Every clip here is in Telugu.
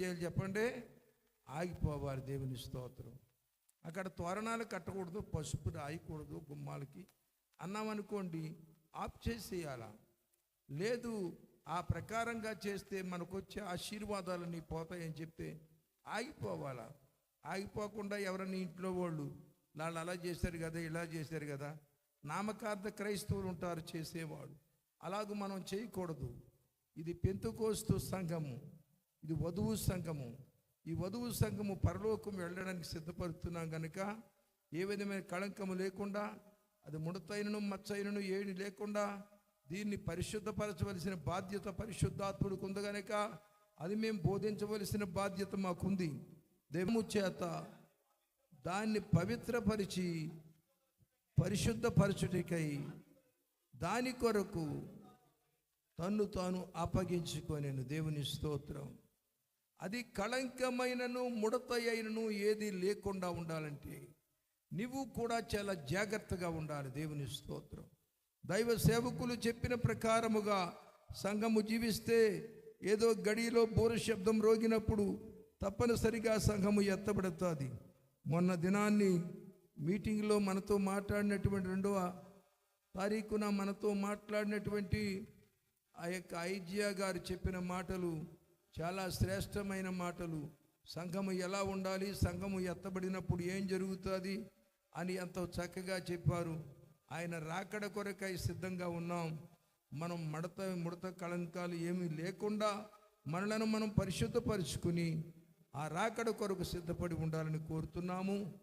చేయాలి చెప్పండి? ఆగిపోవాలి దేవుని స్తోత్రం. అక్కడ తోరణాలు కట్టకూడదు పసుపు రాయకూడదు గుమ్మాలకి. అన్నామనుకోండి ఆఫ్ చేసేయాలా. లేదు ఆ ప్రకారంగా చేస్తే మనకు వచ్చే ఆశీర్వాదాలన్నీ పోతాయని చెప్తే ఆగిపోవాలా? ఆగిపోకుండా ఎవరన్నా ఇంట్లో వాళ్ళు వాళ్ళు అలా చేశారు కదా ఇలా చేశారు కదా. నామకార్థ క్రైస్తవులు ఉంటారు చేసేవాడు. అలాగూ మనం చేయకూడదు. ఇది పెంతుకోస్తు సంఘము. ఇది వధువు సంఘము. ఈ వధువు సంఘము పరలోకం వెళ్ళడానికి సిద్ధపడుతున్నాం కనుక ఏ విధమైన కళంకము లేకుండా అది ముడతైనను మచ్చైనను ఏడి లేకుండా దీన్ని పరిశుద్ధపరచవలసిన బాధ్యత పరిశుద్ధాత్ముడికి ఉంది కనుక అది మేము బోధించవలసిన బాధ్యత మాకుంది. దేవుము చేత దాన్ని పవిత్రపరిచి పరిశుద్ధపరచుటికై దాని కొరకు తన్ను తాను అప్పగించుకోలేను దేవుని స్తోత్రం. అది కళంకమైనను ముడత అయినను ఏది లేకుండా ఉండాలంటే నువ్వు కూడా చాలా జాగ్రత్తగా ఉండాలి దేవుని స్తోత్రం. దైవ సేవకులు చెప్పిన ప్రకారముగా సంఘము జీవిస్తే ఏదో గడిలో బోరు శబ్దం రోగినప్పుడు తప్పనిసరిగా సంఘము ఎత్తబడుతుంది. మొన్న దినాన్ని మీటింగ్లో మనతో మాట్లాడినటువంటి రెండవ తారీఖున మనతో మాట్లాడినటువంటి ఆ యొక్క ఐజియా గారు చెప్పిన మాటలు చాలా శ్రేష్టమైన మాటలు. సంఘము ఎలా ఉండాలి? సంఘము ఎత్తబడినప్పుడు ఏం జరుగుతుంది? అని ఎంతో చక్కగా చెప్పారు. ఆయన రాకడ కొరకై సిద్ధంగా ఉన్నాం. మనం మడత ముడత కళంకాలు ఏమీ లేకుండా మనలను మనం పరిశుద్ధపరుచుకుని ఆ రాకడ కొరకు సిద్ధపడి ఉండాలని కోరుతున్నాము.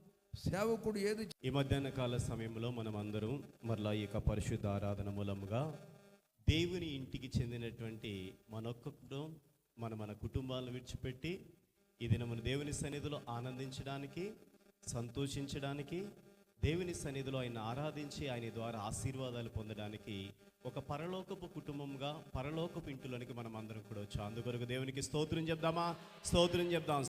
సేవకుడు ఏది ఈ మధ్యాహ్న కాల సమయంలో మనం అందరం మరలా ఈ యొక్క పరిశుద్ధ ఆరాధన మూలముగా దేవుని ఇంటికి చెందినటువంటి మనొక్కడం మన మన కుటుంబాలను విడిచిపెట్టి ఈ దినమున దేవుని సన్నిధిలో ఆనందించడానికి సంతోషించడానికి దేవుని సన్నిధిలో ఆయన ఆరాధించి ఆయన ద్వారా ఆశీర్వాదాలు పొందడానికి ఒక పరలోకపు కుటుంబంగా పరలోకపు ఇంటిలోనికి మనం అందరం కూడా వచ్చాం అందుకొరకు దేవునికి స్తోత్రం చెప్దామా? స్తోత్రం చెప్దాం.